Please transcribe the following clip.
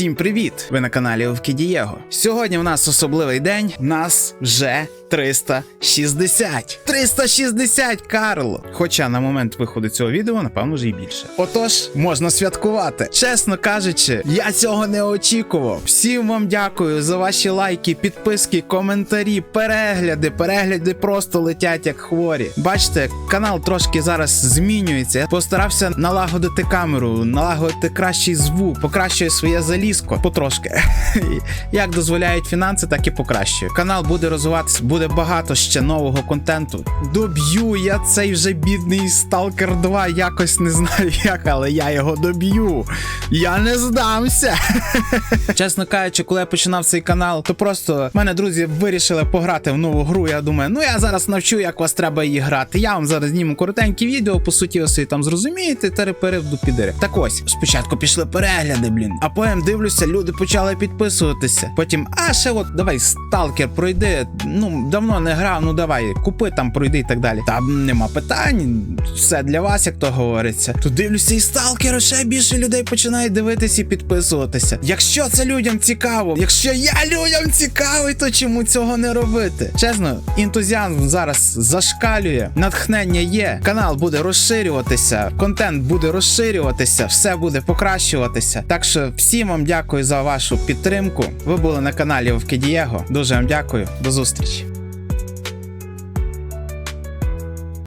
Всім привіт! Ви на каналі Овки Дієго. Сьогодні в нас особливий день. Нас вже 360. 360, Карло! Хоча на момент виходу цього відео, напевно, вже і більше. Отож, можна святкувати. Чесно кажучи, я цього не очікував. Всім вам дякую за ваші лайки, підписки, коментарі, перегляди. Перегляди просто летять як хворі. Бачите, канал трошки зараз змінюється. Я постарався налагодити камеру, налагодити кращий звук, покращую своє залізко потрошки. Як дозволяють фінанси, так і покращую. Канал буде розвиватися, буде багато ще нового контенту. Доб'ю я цей вже бідний Stalker 2, якось не знаю як, але я його доб'ю. Я не здамся. Чесно кажучи, коли я починав цей канал, то просто мене друзі вирішили пограти в нову гру. Я думаю, ну я зараз навчу, як вас треба її грати. Я вам зараз зніму коротеньке відео, по суті, ось і там зрозумієте, терепери в підери. Так ось, спочатку пішли перегляди, блін. А потім дивлюся, люди почали підписуватися. Потім, а ще от давай сталкер пройди. Ну давно не грав, ну давай, купи там, пройди і так далі. Там нема питань, все для вас, як то говориться. То дивлюся, і сталкер ще більше людей починає дивитися і підписуватися. Якщо це людям цікаво, якщо я людям цікавий, то чому цього не робити? Чесно, ентузіазм зараз зашкалює, натхнення є, канал буде розширюватися, контент буде розширюватися, все буде покращуватися. Так що всім вам дякую за вашу підтримку. Ви були на каналі Вовки Дієго. Дуже вам дякую. До зустрічі.